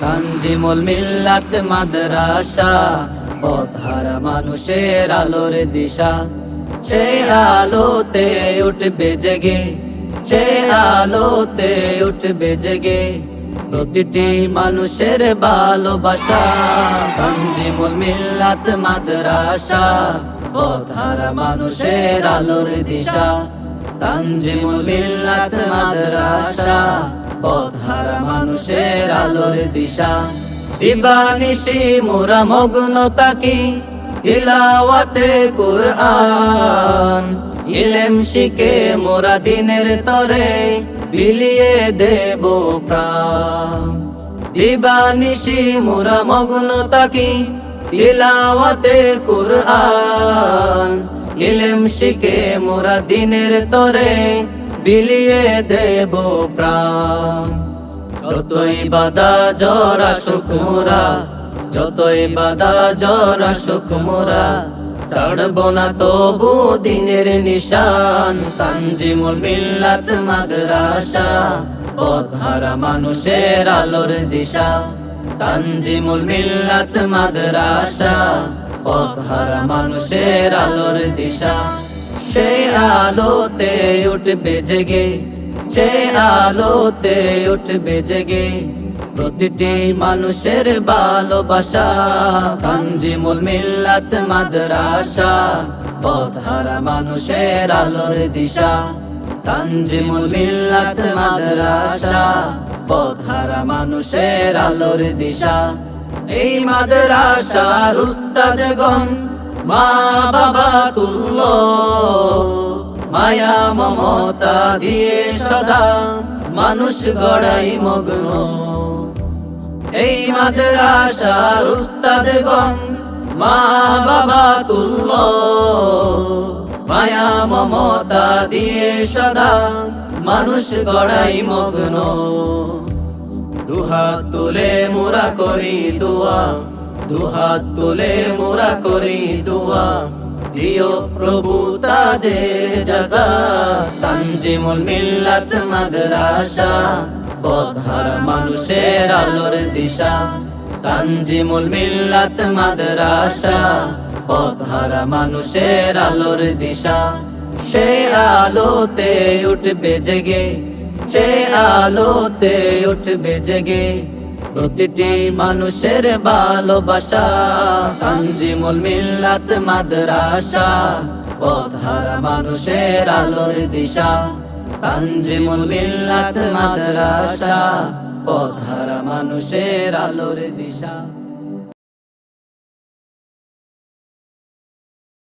তানজিমুল মিল্লাত মাদ্রাসা, পথহারা মানুষের আলোর দিশা। সেই আলোতে উঠবে জেগে সেই আলোতে উঠবে জেগে প্রতিটি মানুষের ভালোবাসা। তানজিমুল মিল্লাত মাদ্রাসা, পথহারা মানুষের আলোর দিশা। তানজিমুল মিল্লাত মাদ্রাসা পথহারা মানুষের আলোর দিশা। দিবানিশি মোরা মগ্ন তাকি, তিলাওয়াতে কুরআন। ইলেম শিখে মোরা দিনের তরে বিলিয়ে দেব প্রাণ। দিবানিশি মোরা মগ্ন তাকি, তিলাওয়াতে কুরআন। ইলেম শিখে মোরা দিনের তরে বিলিয়ে দেব প্রাণ। যতই বাদা জ্বর আসুক মোরা যতই বাদা জ্বর আসুক মোরা ছাড়ব না তবু দিনের নিশান। তানজিমুল মিল্লাত মাদ্রাসা, পথহারা মানুষের আলোর দিশা। তানজিমুল মিল্লাত মাদ্রাসা, পথহারা মানুষের আলোর দিশা। সেই আলোতে উঠবে জেগে সেই আলোতে উঠবে জেগে। প্রতিটি মানুষের ভালোবাসা, তানজিমুল মিল্লাত মাদ্রাসা, পথহারা মানুষের আলোর দিশা। তানজিমুল মিল্লাত মাদ্রাসা, পথহারা মানুষের আলোর দিশা। এই মাদ্রাসার উস্তাদগণ মা বাবা তুল্য মায়া মমতা দিয়ে সদা মানুষ গড়াই মগ্ন। এই মাদ্রাসার উস্তাদগণ, মা বাবা তুল্য মায়া মমতা দিয়ে সদা মানুষ গড়াই মগ্ন। দুহাত তুলে মোরা করি দোয়া। দুহাত তুলে মোরা করি দোয়া। দিও প্রভু তাদের জাজা। তানজিমুল মিল্লাত মাদ্রাসা পথহারা মানুষের আলোর দিশা। তানজিমুল মিল্লাত মাদ্রাসা পথহারা মানুষের আলোর দিশা। সেই আলোতে উঠবে জেগে সেই আলোতে উঠবে জেগে। প্রতিটি মানুষের ভালোবাসা। তানজিমুল মিল্লাত মাদ্রাসা, পথহারা মানুষের আলোর দিশা। তানজিমুল মিল্লাত মাদ্রাসা, পথহারা মানুষের আলোর দিশা।